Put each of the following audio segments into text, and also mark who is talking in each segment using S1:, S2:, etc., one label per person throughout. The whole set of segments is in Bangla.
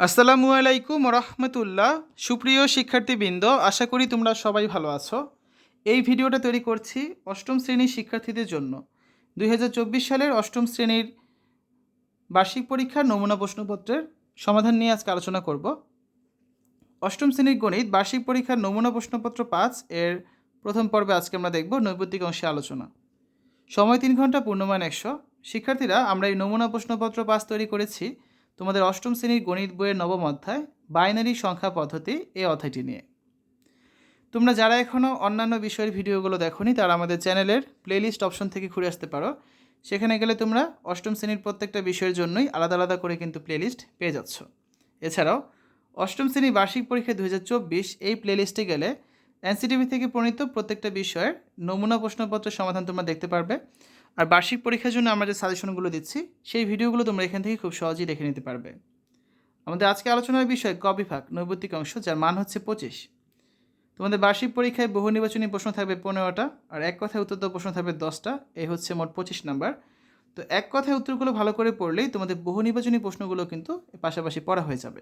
S1: আসসালামু আলাইকুম রহমতুল্লাহ সুপ্রিয় শিক্ষার্থীবৃন্দ, আশা করি তোমরা সবাই ভালো আছো। এই ভিডিওটা তৈরি করছি অষ্টম শ্রেণির শিক্ষার্থীদের জন্য। দু হাজার চব্বিশ সালের অষ্টম শ্রেণির বার্ষিক পরীক্ষার নমুনা প্রশ্নপত্রের সমাধান নিয়ে আজকে আলোচনা করব। অষ্টম শ্রেণির গণিত বার্ষিক পরীক্ষার নমুনা প্রশ্নপত্র পাঁচ, এর প্রথম পর্বে আজকে আমরা দেখব নৈপত্তিক অংশে আলোচনা। সময় তিন ঘণ্টা পূর্ণমান একশো। শিক্ষার্থীরা, আমরা এই নমুনা প্রশ্নপত্র পাস তৈরি করেছি। তোমাদের অষ্টম শ্রেণির গণিত বইয়ের নবম অধ্যায়, বাইনারি সংখ্যা পদ্ধতি এই অধ্যায়টি নিয়ে। তোমরা যারা এখনও অন্যান্য বিষয়ের ভিডিওগুলো দেখোনি, তারা আমাদের চ্যানেলের প্লেলিস্ট অপশন থেকে ঘুরে আসতে পারো। সেখানে গেলে তোমরা অষ্টম শ্রেণির প্রত্যেকটা বিষয়ের জন্যই আলাদা আলাদা করে কিন্তু প্লেলিস্ট পেয়ে যাচ্ছ। এছাড়াও, অষ্টম শ্রেণি বার্ষিক পরীক্ষা দুই হাজার চব্বিশ এই প্লেলিস্টে গেলে এনসিটিভি থেকে প্রণীত প্রত্যেকটা বিষয়ের নমুনা প্রশ্নপত্রের সমাধান তোমরা দেখতে পারবে। আর বার্ষিক পরীক্ষার জন্য আমরা যে সাজেশনগুলো দিচ্ছি, সেই ভিডিওগুলো তোমরা এখান থেকে খুব সহজেই দেখে নিতে পারবে। আমাদের আজকে আলোচনার বিষয় ক বিভাগ নৈবত্তিক অংশ, যার মান হচ্ছে পঁচিশ। তোমাদের বার্ষিক পরীক্ষায় বহু নির্বাচনী প্রশ্ন থাকবে পনেরোটা, আর এক কথায় উত্তর প্রশ্ন থাকবে দশটা এই হচ্ছে মোট পঁচিশ নাম্বার। তো এক কথায় উত্তরগুলো ভালো করে পড়লেই তোমাদের বহু নির্বাচনী প্রশ্নগুলো কিন্তু পাশাপাশি পড়া হয়ে যাবে।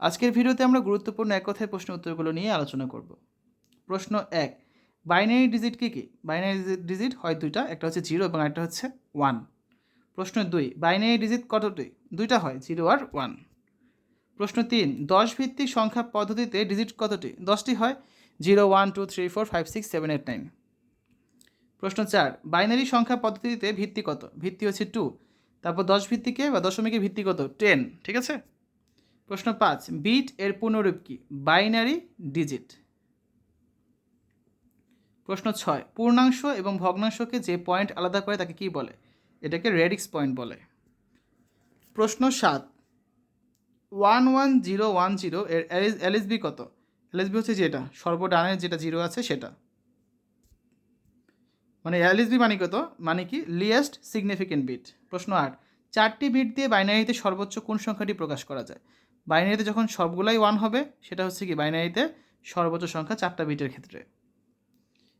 S1: আজকের ভিডিওতে আমরা গুরুত্বপূর্ণ এক কথায় প্রশ্ন উত্তরগুলো নিয়ে আলোচনা করব। প্রশ্ন এক বাইনারি ডিজিট কী কী? বাইনারি ডিজিট হয় দুইটা, একটা হচ্ছে জিরো এবং একটা হচ্ছে ওয়ান প্রশ্ন দুই বাইনারি ডিজিট কতটি? দুইটা হয় জিরো আর ওয়ান প্রশ্ন তিন, দশ ভিত্তিক সংখ্যা পদ্ধতিতে ডিজিট কতটি? দশটি হয় zero one two three four five six seven eight nine প্রশ্ন চার বাইনারি সংখ্যা পদ্ধতিতে ভিত্তি কত? ভিত্তি হচ্ছে টু তারপর দশ ভিত্তিকে বা দশমিকে ভিত্তি কত? টেন ঠিক আছে? প্রশ্ন পাঁচ বিট এর পুনরূপ কি? বাইনারি ডিজিট প্রশ্ন ছয়, পূর্ণাংশ এবং ভগ্নাংশকে যে পয়েন্ট আলাদা করে তাকে কি বলে? এটাকে রেডিক্স পয়েন্ট বলে। প্রশ্ন সাত one one zero one zero এর এলএসবি কত? এলএসবি হচ্ছে যেটা সর্বডানের যেটা জিরো আছে সেটা। মানে এলএসবি মানে কত? মানে কি? লিয়েস্ট সিগনিফিকেন্ট বিট প্রশ্ন আট, চারটি বিট দিয়ে বাইনারিতে সর্বোচ্চ কোন সংখ্যাটি প্রকাশ করা যায়? বাইনারিতে যখন সবগুলাই ওয়ান হবে, সেটা হচ্ছে কি? বাইনারিতে সর্বোচ্চ সংখ্যা চারটা বিটের ক্ষেত্রে।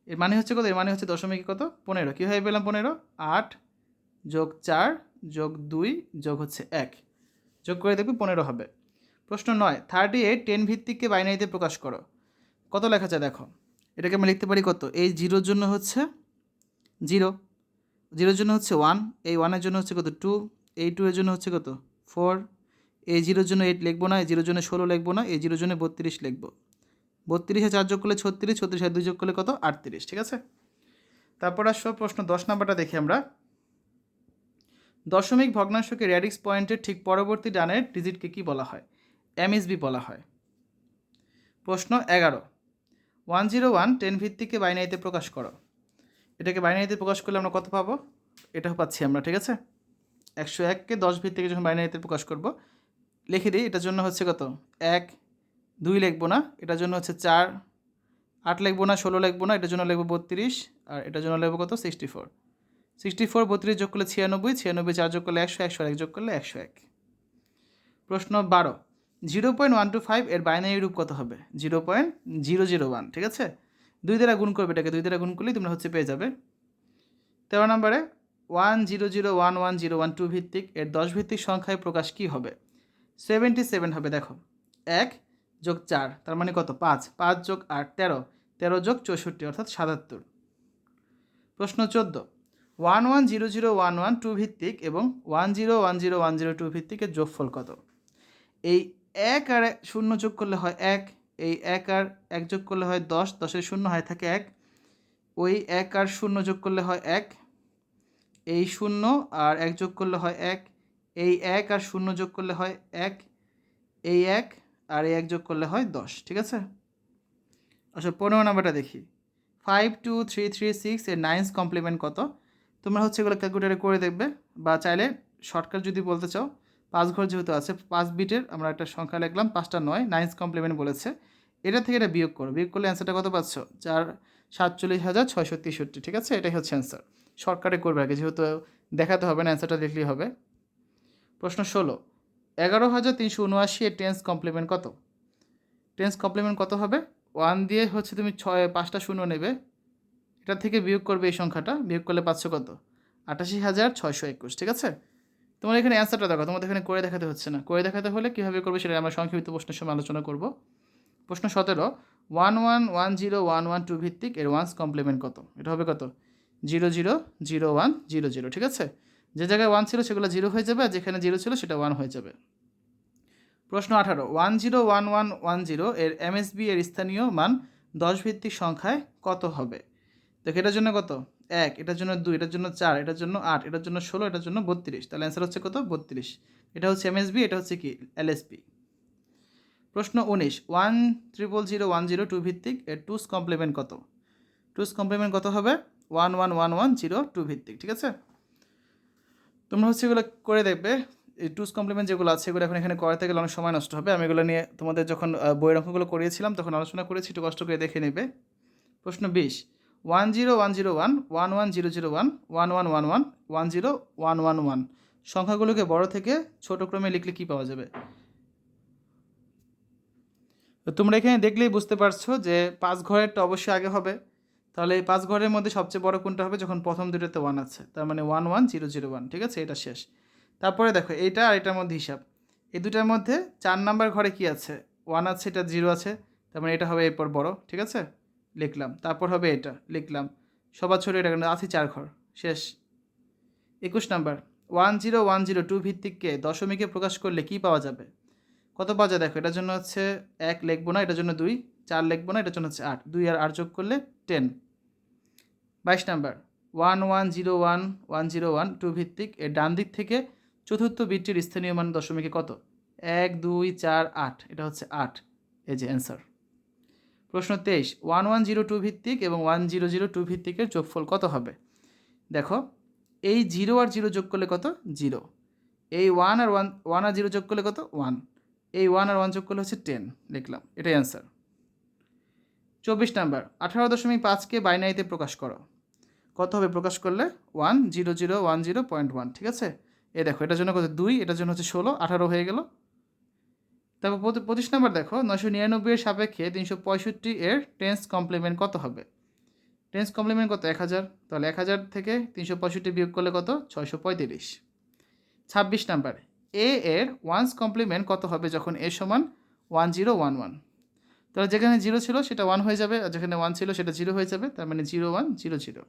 S1: এর মানে হচ্ছে কত? এর মানে হচ্ছে দশমিক কত? পনেরো। কীভাবে পেলাম পনেরো? আট যোগ চার যোগ দুই যোগ হচ্ছে এক। যোগ করে দেখবি পনেরো হবে। প্রশ্ন নয় থার্টি এইট টেন ভিত্তিককে বাইনারিতে প্রকাশ করো। কত লেখা যায় দেখো? এটাকে আমি লিখতে পারি কত? এই জিরোর জন্য হচ্ছে জিরো। জিরোর জন্য হচ্ছে ওয়ান এই ওয়ানের জন্য হচ্ছে কত? টু এই টু এর জন্য হচ্ছে কত? ফোর এই জিরোর জন্য এইট লিখব না, এই জিরোর জন্য ষোলো লিখব না, এই জিরোর জন্য বত্রিশ লিখব। বত্রিশে চার যোগ করলে ছত্রিশ, ছত্রিশে দুই যোগ করলে কত? আটত্রিশ, ঠিক আছে? তারপর আসো প্রশ্ন দশ নাম্বারটা দেখি আমরা। দশমিক ভগ্নাংশকে র্যাডিক্স পয়েন্টের ঠিক পরবর্তী ডানের ডিজিটকে কি বলা হয়? এমএসবি বলা হয়। প্রশ্ন এগারো। ওয়ান জিরো ওয়ান টেন ভিত্তিকে বাইনারিতে প্রকাশ করো। এটাকে বাইনারিতে প্রকাশ করলে আমরা কত পাবো? এটাও পাচ্ছি আমরা, ঠিক আছে? একশো এককে দশ ভিত্তিকে যখন বাইনারিতে প্রকাশ করব, লিখে দিই, এটার জন্য হচ্ছে কত? এক দুই লিখব না, এটার জন্য হচ্ছে চার, আট লিখব না, ষোলো লিখব না, এটার জন্য লিখব বত্রিশ, আর এটার জন্য লিখব কত? সিক্সটি ফোর সিক্সটি ফোর বত্রিশ যোগ করলে ছিয়ানব্বই ছিয়ানব্বই চার যোগ করলে একশো একশো এক যোগ করলে একশো এক। প্রশ্ন বারো, zero point one two five এর বাইনারি রূপ কত হবে? Zero point zero zero one, ঠিক আছে? দুই দ্বারা গুণ করবে এটাকে, দুই দ্বারা গুণ করলেই তোমরা হচ্ছে পেয়ে যাবে। তেরো নম্বরে, one zero zero one one zero one two ভিত্তিক এর দশ ভিত্তিক সংখ্যায় প্রকাশ কী হবে? সেভেন্টি সেভেন হবে, দেখো। এক যোগ চার, তার মানে কত? পাঁচ। পাঁচ যোগ আট, তেরো। তেরো যোগ চৌষট্টি, অর্থাৎ সাতাত্তর। প্রশ্ন চোদ্দ। One one zero zero one one two ভিত্তিক এবং one zero one zero one zero two ভিত্তিকের যোগফল কত? এই এক আর শূন্য যোগ করলে হয় এক, এই এক আর এক যোগ করলে হয় দশ, দশের শূন্য হয় থাকে এক, ওই এক আর শূন্য যোগ করলে হয় এক, এই শূন্য আর এক যোগ করলে হয় এক, এই এক আর শূন্য যোগ করলে হয় এক, এই এক আর এক যোগ করলে হয় দশ, ঠিক আছে? আচ্ছা পনেরো নাম্বারটা দেখি। Five two three three six এর নাইন্স কমপ্লিমেন্ট কত? তোমরা হচ্ছে এগুলো ক্যালকুলেটারে করে দেখবে বা চাইলে শর্টকাট যদি বলতে চাও, পাঁচ ঘর যেহেতু আছে, পাঁচ বিটের আমরা একটা সংখ্যা লিখলাম, পাঁচটা নয় নাইন্স কমপ্লিমেন্ট বলেছে। এটা থেকে এটা বিয়োগ করো, বিয়োগ করলে অ্যান্সারটা কত পাচ্ছ? চার, সাতচল্লিশ হাজার ছয়শো তেষট্টি, ঠিক আছে? এটাই হচ্ছে অ্যান্সার শর্টকাটে করবে আগে, যেহেতু দেখাতে হবে না অ্যান্সারটা দেখলেই হবে। প্রশ্ন ষোলো এগারো হাজার তিনশো উনআশি এর টেন্স কমপ্লিমেন্ট কত? টেন্স কমপ্লিমেন্ট কত হবে? ওয়ান দিয়ে হচ্ছে তুমি ছয়, পাঁচটা শূন্য নেবে। এটা থেকে বিয়োগ করবে এই সংখ্যাটা, বিয়োগ করলে পাচ্ছ কত? আটাশি হাজার ছয়শো একুশ, ঠিক আছে? তোমার এখানে অ্যান্সারটা দেখো, তোমাদের এখানে করে দেখাতে হচ্ছে না। করে দেখাতে হলে কীভাবে করবে সেটা আমরা সংক্ষিপ্ত প্রশ্নের সময় আলোচনা করব। প্রশ্ন সতেরো one one one zero one one two ভিত্তিক এর ওয়ান্স কমপ্লিমেন্ট কত? এটা হবে কত? Zero zero zero one zero zero ঠিক আছে? যে জায়গায় ওয়ান ছিল সেগুলো জিরো হয়ে যাবে, আর যেখানে জিরো ছিল সেটা ওয়ান হয়ে যাবে। প্রশ্ন আঠারো one zero one one one zero এর এমএসবি এর স্থানীয় মান দশ ভিত্তিক সংখ্যায় কত হবে? দেখো, এটার জন্য কত? এক, এটার জন্য দুই, এটার জন্য চার, এটার জন্য আট, এটার জন্য ষোলো, এটার জন্য বত্রিশ। তাহলে অ্যান্সার হচ্ছে কত? বত্রিশ। এটা হচ্ছে এমএসবি এটা হচ্ছে কি? এলএসবি প্রশ্ন উনিশ one triple zero one zero two ভিত্তিক এর টুস কমপ্লিমেন্ট কত? টুস কমপ্লিমেন্ট কত হবে? One one one one zero two ভিত্তিক, ঠিক আছে? তোমরা হচ্ছে এগুলো করে দেখবে। এই টুস কমপ্লিমেন্ট যেগুলো আছে, এগুলো এখন এখানে করাতে গেলে অনেক সময় নষ্ট হবে। আমি এগুলো নিয়ে তোমাদের যখন বইয়ের অঙ্কগুলো করিয়েছিলাম, তখন আলোচনা করেছি, একটু কষ্ট করে দেখে নেবে। প্রশ্ন বিশ one zero one zero one one one zero zero one one one one one one zero one one one সংখ্যাগুলোকে বড় থেকে ছোট ক্রমে লিখলে কী পাওয়া যাবে? তোমরা এখানে দেখলেই বুঝতে পারছ যে পাঁচ ঘরেরটা অবশ্যই আগে হবে। তাহলে এই পাঁচ ঘরের মধ্যে সবচেয়ে বড় কোনটা হবে? যখন প্রথম দুটোতে ওয়ান আছে। তার মানে one one zero zero one ঠিক আছে? এটা শেষ। তারপরে দেখো এইটা আর এটার মধ্যে হিসাব। এই দুটার মধ্যে চার নাম্বার ঘরে কি আছে? ওয়ান আছে, এটা জিরো আছে। তার মানে এটা হবে এরপর বড়, ঠিক আছে? লিখলাম। তারপর হবে এটা, লিখলাম। সবার ছোটো এটা কিন্তু আছে চার ঘর। শেষ। একুশ number. One zero one zero two ভিত্তিককে দশমিকে প্রকাশ করলে কি পাওয়া যাবে? কত পাওয়া যায়? দেখো, এটার জন্য হচ্ছে এক লিখব না, এটার জন্য দুই, চার লিখব না, এটার জন্য হচ্ছে আট। দুই আর আট যোগ করলে টেন বাইশ number, one one zero one one zero one two ভিত্তিক এর ডান দিক থেকে চতুর্থ বিটটির স্থানীয় মান দশমিকে কত? এক, দুই, চার, আট। এটা হচ্ছে আট। এই যে অ্যান্সার প্রশ্ন তেইশ, ওয়ান ওয়ান জিরো টু ভিত্তিক এবং ওয়ান জিরো জিরো টু ভিত্তিকের যোগফল কত হবে? দেখো, এই জিরো আর জিরো যোগ করলে কত? জিরো। এই ওয়ান আর ওয়ান ওয়ান আর জিরো যোগ করলে কত? ওয়ান। এই ওয়ান আর ওয়ান যোগ করলে হচ্ছে টেন, লিখলাম। এটাই অ্যান্সার চব্বিশ নাম্বার, আঠারো দশমিক পাঁচকে বাইনারিতে প্রকাশ করো। কত হবে প্রকাশ করলে? One zero zero one zero point one, ঠিক আছে? এ দেখো, এটার জন্য কত? দুই, এটার জন্য হচ্ছে ষোলো, আঠারো হয়ে গেল। তারপর পঁচিশ- নম্বর দেখো নশো নিরানব্বই এর সাপেক্ষে তিনশো পঁয়ষট্টি এর টেন্স কমপ্লিমেন্ট কত হবে? টেন্স কমপ্লিমেন্ট কত? এক হাজার। তাহলে এক হাজার থেকে তিনশো পঁয়ষট্টি বিয়োগ করলে কত? ছয়শো পঁয়ত্রিশ। ছাব্বিশ নাম্বার, এ এর ওয়ান্স কমপ্লিমেন্ট কত হবে যখন এ সমান ওয়ান জিরো ওয়ান ওয়ান? তাহলে যেখানে জিরো ছিল সেটা ওয়ান হয়ে যাবে, আর যেখানে ওয়ান ছিল সেটা জিরো হয়ে যাবে, তার মানে জিরো ওয়ান জিরো জিরো।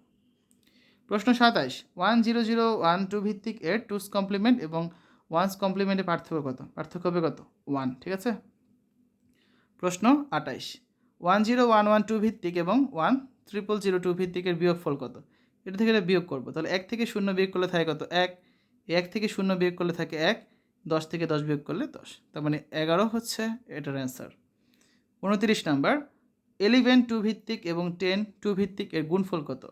S1: প্রশ্ন সাতাইশ one zero zero one two ভিত্তিক এর টুস কমপ্লিমেন্ট এবং ওয়ান্স কমপ্লিমেন্টে পার্থক্য কত? পার্থক্য হবে কত? ওয়ান ঠিক আছে? প্রশ্ন আটাইশ one zero one one two ভিত্তিক এবং ওয়ান ট্রিপল জিরো টু ভিত্তিকের বিয়োগফল কত? এটা থেকে এটা বিয়োগ করব। তাহলে এক থেকে শূন্য বিয়োগ করলে থাকে কত? এক। এক থেকে শূন্য বিয়োগ করলে থাকে এক, দশ থেকে দশ বিয়োগ করলে দশ। তার মানে এগারো হচ্ছে এটার অ্যান্সার উনতিরিশ নাম্বার এলিভেন টু ভিত্তিক এবং টেন টু ভিত্তিক এর গুণফল কত?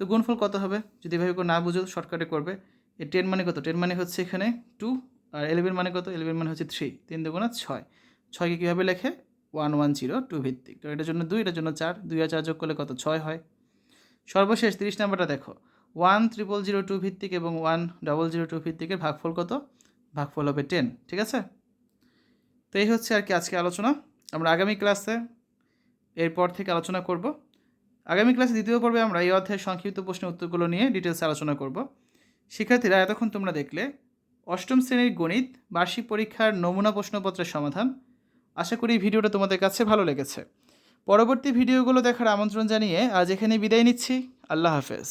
S1: তো গুণফল কত হবে? যদি এভাবে না বুঝো শর্টকাটে করবে। এই টেন মানে কত? টেন মানে হচ্ছে এখানে টু আর এলেভেন মানে কত? এলেভেন মানে হচ্ছে থ্রি তিন দুগুণা ছয়। ছয়কে কীভাবে লেখে? ওয়ান ওয়ান জিরো টু ভিত্তিক। তো এটার জন্য দুই, এটার জন্য চার, দুই আর চার যোগ করলে কত? ছয় হয়। সর্বশেষ তিরিশ নাম্বারটা দেখো। ওয়ান ট্রিপল জিরো টু ভিত্তিক এবং ওয়ান ডবল জিরো টু ভিত্তিকের ভাগফল কত? ভাগফল হবে টেন ঠিক আছে? তো এই হচ্ছে আর কি আজকে আলোচনা। আমরা আগামী ক্লাসে এরপর থেকে আলোচনা করব। আগামী ক্লাসে দ্বিতীয় পর্বে আমরা এই অধ্যায়ের সংক্ষিপ্ত প্রশ্নের উত্তরগুলো নিয়ে ডিটেলসে আলোচনা করব। শিক্ষার্থীরা এতক্ষণ তোমরা দেখলে অষ্টম শ্রেণির গণিত বার্ষিক পরীক্ষার নমুনা প্রশ্নপত্রের সমাধান। আশা করি ভিডিওটা তোমাদের কাছে ভালো লেগেছে। পরবর্তী ভিডিওগুলো দেখার আমন্ত্রণ জানিয়ে আজ এখানে বিদায় নিচ্ছি। আল্লাহ হাফেজ।